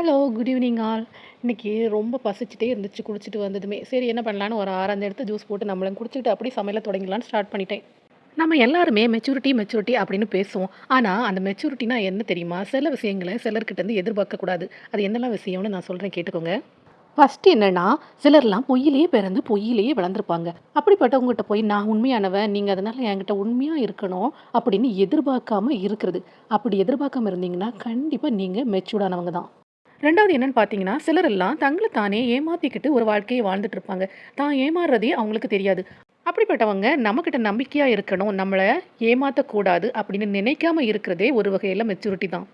Hello good evening all இன்னைக்கு ரொம்ப பசிச்சுட்டே இருந்துச்சு குடிச்சிட்டு வந்ததுமே. சரி என்ன பண்ணலான்னு ஒரு ஆறாந்து எடுத்து ஜூஸ் போட்டு நம்மளும் குடிச்சிட்டு அப்படி சமையலை தொடங்கலான்னு ஸ்டார்ட் பண்ணிட்டேன். நம்ம எல்லாருமே மெச்சூரிட்டி மெச்சூரிட்டி அப்படின்னு பேசுவோம். ஆனால் அந்த மெச்சூரிட்டினா என்ன தெரியுமா? சில விஷயங்களை சிலர்கிட்டருந்து எதிர்பார்க்கக்கூடாது அது என்னெல்லாம் விஷயம்னு நான் சொல்கிறேன் கேட்டுக்கோங்க. ஃபஸ்ட்டு என்னென்னா சிலர்லாம் பொய்யிலேயே பிறந்து பொய்யிலேயே வளர்ந்துருப்பாங்க. அப்படிப்பட்டவங்ககிட்ட போய் நான் உண்மையானவன் நீங்கள் அதனால் என்கிட்ட உண்மையாக இருக்கணும் அப்படின்னு எதிர்பார்க்காம இருக்கிறது. அப்படி எதிர்பார்க்காம இருந்தீங்கன்னா கண்டிப்பாக நீங்கள் மெச்சூர்டானவங்க தான். ரெண்டாவது என்னன்னு பார்த்தீங்கன்னா சிலரெல்லாம் தங்களை தானே ஏமாற்றிக்கிட்டு ஒரு வாழ்க்கையை வாழ்ந்துட்டு இருப்பாங்க. தான் ஏமாறுறதே அவங்களுக்கு தெரியாது. அப்படிப்பட்டவங்க நம்மக்கிட்ட நம்பிக்கையாக இருக்கணும் நம்மளை ஏமாற்றக்கூடாது அப்படின்னு நினைக்காம இருக்கிறதே ஒரு வகையில் மெச்சூரிட்டி தான்.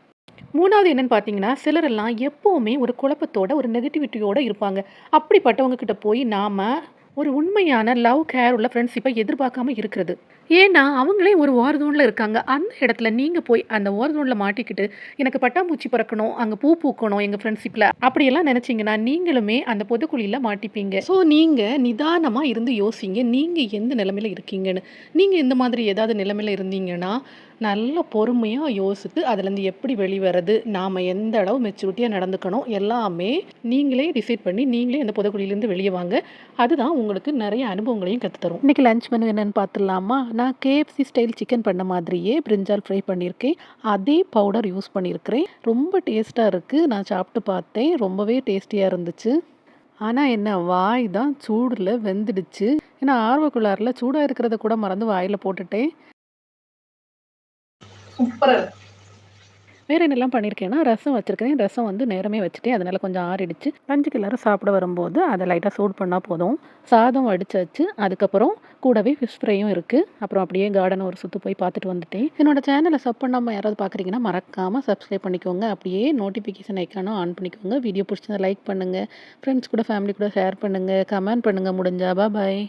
மூணாவது என்னன்னு பார்த்தீங்கன்னா சிலரெல்லாம் எப்போவுமே ஒரு குழப்பத்தோட ஒரு நெகட்டிவிட்டியோடு இருப்பாங்க. அப்படிப்பட்டவங்க கிட்ட போய் நாம் ஒரு உண்மையான லவ் கேர் உள்ள ஃப்ரெண்ட்ஷிப்பை எதிர்பார்க்காம இருக்கிறது. ஏன்னா அவங்களே ஒரு வார் ஜோனில் இருக்காங்க. அந்த இடத்துல நீங்கள் போய் அந்த வார் ஜோனில் மாட்டிக்கிட்டு எனக்கு பட்டாம்பூச்சி பறக்கணும் அங்கே பூ பூக்கணும் எங்கள் ஃப்ரெண்ட்ஷிப்பில் அப்படியெல்லாம் நினச்சிங்கன்னா நீங்களுமே அந்த பொதுக்குழியில் மாட்டிப்பீங்க. ஸோ நீங்கள் நிதானமாக இருந்து யோசிங்க. நீங்கள் எந்த நிலமையில் இருக்கீங்கன்னு. நீங்கள் இந்த மாதிரி ஏதாவது நிலமையில் இருந்தீங்கன்னா நல்ல பொறுமையாக யோசித்து அதுலேருந்து எப்படி வெளிவரது நாம் எந்த அளவு மெச்சூரிட்டியாக நடந்துக்கணும் எல்லாமே நீங்களே டிசைட் பண்ணி நீங்களே அந்த பொதுக்குழியிலேருந்து வெளியே வாங்க. அதுதான் உங்களுக்கு நிறைய அனுபவங்களையும் கற்றுத்தரும் இன்றைக்கி லஞ்ச் மெனு என்னென்னு பார்த்துடலாமா நான் கேஎஃப்சி ஸ்டைல் சிக்கன் பண்ண மாதிரியே பிரிஞ்சால் ஃப்ரை பண்ணியிருக்கேன். அதே பவுடர் யூஸ் பண்ணியிருக்கிறேன். ரொம்ப டேஸ்ட்டாக இருக்குது நான் சாப்பிட்டு பார்த்தேன். ரொம்பவே டேஸ்டியாக இருந்துச்சு. ஆனால் என்ன வாய் தான் சூடில் வெந்துடுச்சு. ஏன்னா ஆர்வக்குள்ளாரில் சூடாக இருக்கிறத கூட மறந்து வாயில் போட்டுட்டேன். சூப்பரா இருக்கு. வேறு என்னெல்லாம் பண்ணியிருக்கேன்னா ரசம் வச்சுருக்கேன். ரசம் வந்து நேரமே வச்சுட்டேன் அதனால் கொஞ்சம் ஆறிடுச்சு. லஞ்சுக்கு எல்லாரும் சாப்பிட வரும்போது அதை லைட்டாக சூட் பண்ணால் போதும். சாதம் வடிச்சாச்சு. அதுக்கப்புறம் கூடவே ஃபிஷ் ஃப்ரையும் இருக்குது அப்புறம் அப்படியே கார்டனை ஒரு சுற்று போய் பார்த்துட்டு வந்துட்டேன். என்னோட சேனலை சப் பண்ணாமல் யாராவது பார்க்குறீங்கன்னா மறக்காமல் சப்ஸ்கிரைப் பண்ணிக்கோங்க. அப்படியே நோட்டிஃபிகேஷன் ஐக்கானும் ஆன் பண்ணிக்கோங்க. வீடியோ பிடிச்சதை லைக் பண்ணுங்கள் ஃப்ரெண்ட்ஸ் கூட ஃபேமிலி கூட ஷேர் பண்ணுங்கள் கமெண்ட் பண்ணுங்கள் முடிஞ்சா பாய்